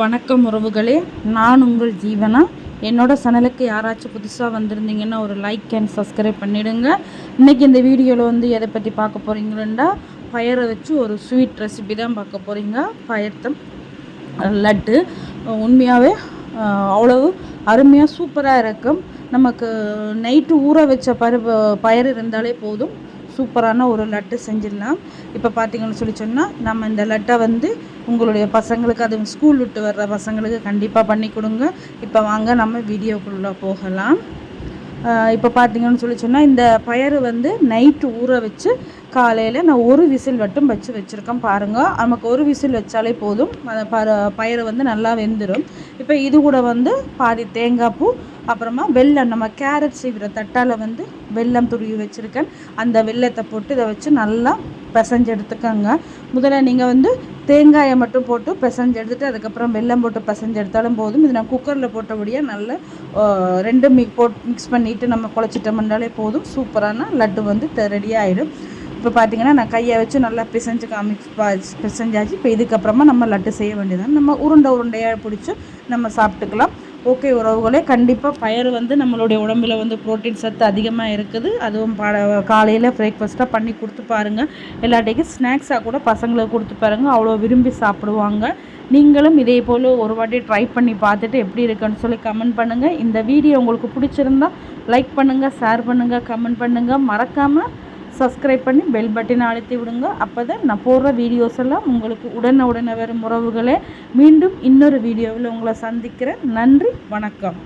வணக்கம் உறவுகளே. நான் உங்கள் ஜீவனா? என்னோட சேனலுக்கு யாராச்சும் புதுசாக வந்திருந்தீங்கன்னா ஒரு லைக் அண்ட் சப்ஸ்கிரைப் பண்ணிவிடுங்க இன்றைக்கி இந்த வீடியோவில் வந்து எதை பற்றி பார்க்க போகிறீங்களா பயரை வச்சு ஒரு ஸ்வீட் ரெசிபி தான் பார்க்க போகிறீங்க பயத்தம் லட்டு. உண்மையாகவே அவ்வளவு அருமையாக சூப்பராக இருக்கும். நமக்கு நைட்டு ஊற வச்ச பரு பயிர் இருந்தாலே போதும். சூப்பரான ஒரு லட்டு செஞ்சிடலாம். இப்போ பார்த்தீங்கன்னு சொல்லி சொன்னால் நம்ம இந்த லட்டை வந்து உங்களுடைய பசங்களுக்கு அது ஸ்கூல் விட்டு வர்ற பசங்களுக்கு கண்டிப்பாக பண்ணி கொடுங்க. இப்போ வாங்க நம்ம வீடியோக்குள்ளே போகலாம். இப்போ பார்த்தீங்கன்னு சொல்லி சொன்னால் இந்த பயறு வந்து நைட்டு ஊற வச்சு காலையில் நான் ஒரு விசில் மட்டும் வச்சு வச்சுருக்கேன் பாருங்கள் நமக்கு ஒரு விசில் வச்சாலே போதும். ப பயிறு வந்து நல்லா வெந்துடும் இப்போ இது கூட வந்து பாதி தேங்காய் பூ அப்புறமா வெல்லம் நம்ம கேரட் செய்கிற தட்டால் வந்து வெல்லம் துருவி வச்சுருக்கேன். அந்த வெள்ளத்தை போட்டு இதை வச்சு நல்லா பிசைஞ்சு எடுத்துக்கோங்க. முதல்ல நீங்கள் வந்து தேங்காயை மட்டும் போட்டு பிசைஞ்சு எடுத்துகிட்டு அதுக்கப்புறம் வெல்லம் போட்டு பிசைஞ்சு எடுத்தாலும் போதும். இது நான் குக்கரில் போட்டபடியாக நல்ல ரெண்டு மிக் போட்டு மிக்ஸ் பண்ணிவிட்டு நம்ம குழச்சிட்டோம்னாலே போதும். சூப்பரான லட்டு வந்து ரெடி ஆகிடும் இப்போ பார்த்தீங்கன்னா நான் கையை வச்சு நல்லா பிசைஞ்சு காமிக்ஸ் பிசைஞ்சாச்சு. இப்போ இதுக்கப்புறமா நம்ம லட்டு செய்ய வேண்டியதான் நம்ம உருண்டை உருண்டையாக பிடிச்சி நம்ம சாப்பிட்டுக்கலாம். ஓகே உறவுகளே கண்டிப்பாக பயறு வந்து நம்மளுடைய உடம்புல வந்து ப்ரோட்டீன் சத்து அதிகமாக இருக்குது. அதுவும் ப காலையில் பிரேக்ஃபாஸ்ட்டாக பண்ணி கொடுத்து பாருங்கள் எல்லாட்டையும் ஸ்நாக்ஸாக கூட பசங்களுக்கு கொடுத்து பாருங்கள் அவ்வளோ விரும்பி சாப்பிடுவாங்க. நீங்களும் இதே போல் ஒரு வாட்டி ட்ரை பண்ணி பார்த்துட்டு எப்படி இருக்குன்னு சொல்லி கமெண்ட் பண்ணுங்கள் இந்த வீடியோ உங்களுக்கு பிடிச்சிருந்தா லைக் பண்ணுங்கள் ஷேர் பண்ணுங்கள் கமெண்ட் பண்ணுங்கள் மறக்காமல் சப்ஸ்கிரைப் பண்ணி பெல் பட்டனை அழுத்தி விடுங்க. அப்போ தான் நான் போடுற வீடியோஸ் எல்லாம் உங்களுக்கு உடனே உடனே வரும் உறவுகளே. மீண்டும் இன்னொரு வீடியோவில் உங்களை சந்திக்கிறேன். நன்றி வணக்கம்.